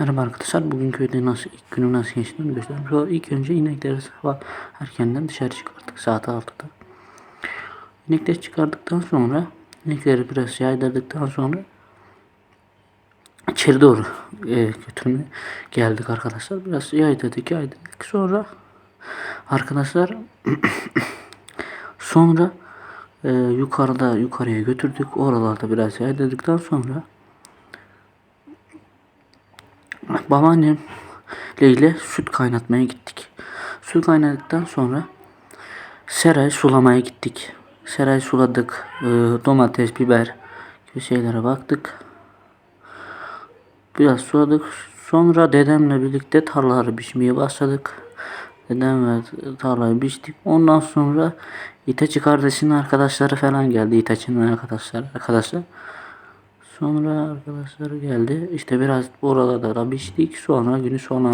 Merhaba arkadaşlar. Bugün köyde nasıl ilk günü nasıl geçtiğini göstereyim. Şu ilk önce inekleri sabah erkenden dışarı çıkardık saat 6'da. İnekleri çıkardıktan sonra inekleri biraz yaydırdıktan sonra içeri doğru e, götürmeye geldik arkadaşlar. Biraz yaydırdık yaydırdık. Sonra arkadaşlar sonra e, yukarıda yukarıya götürdük. Oralarda biraz yaydırdıktan sonra babaannem ile süt kaynatmaya gittik. Süt kaynadıktan sonra serayı sulamaya gittik. Serayı suladık. Ee, domates, biber gibi şeylere baktık. Biraz suladık. Sonra dedemle birlikte tarlaları biçmeye başladık. Dedem ve tarlayı biçtik. Ondan sonra İtaçi kardeşinin arkadaşları falan geldi. İtaçi'nin arkadaşları arkadaşlar. Sonra arkadaşları geldi. İşte biraz oralarda da biçtik. Sonra günü sona